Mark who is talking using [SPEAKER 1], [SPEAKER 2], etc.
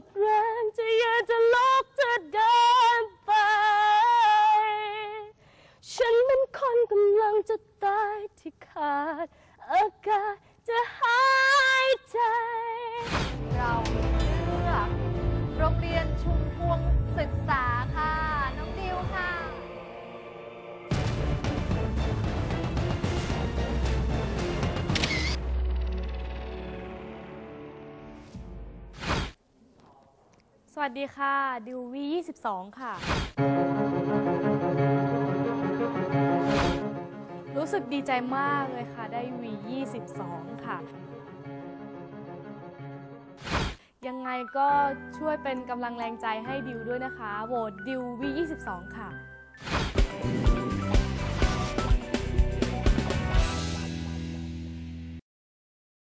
[SPEAKER 1] ดแรงจะอยากจะลกจะเดินไป ฉันเป็นคนกำลังจะตายที่ขาดอากาศจะหา สวัสดีค่ะ ดิววี22 ค่ะ รู้สึกดีใจมากเลยค่ะ ได้วี22 ค่ะ ยังไงก็ช่วยเป็นกำลังแรงใจให้ดิวด้วยนะคะ โหวตดิววี22 ค่ะ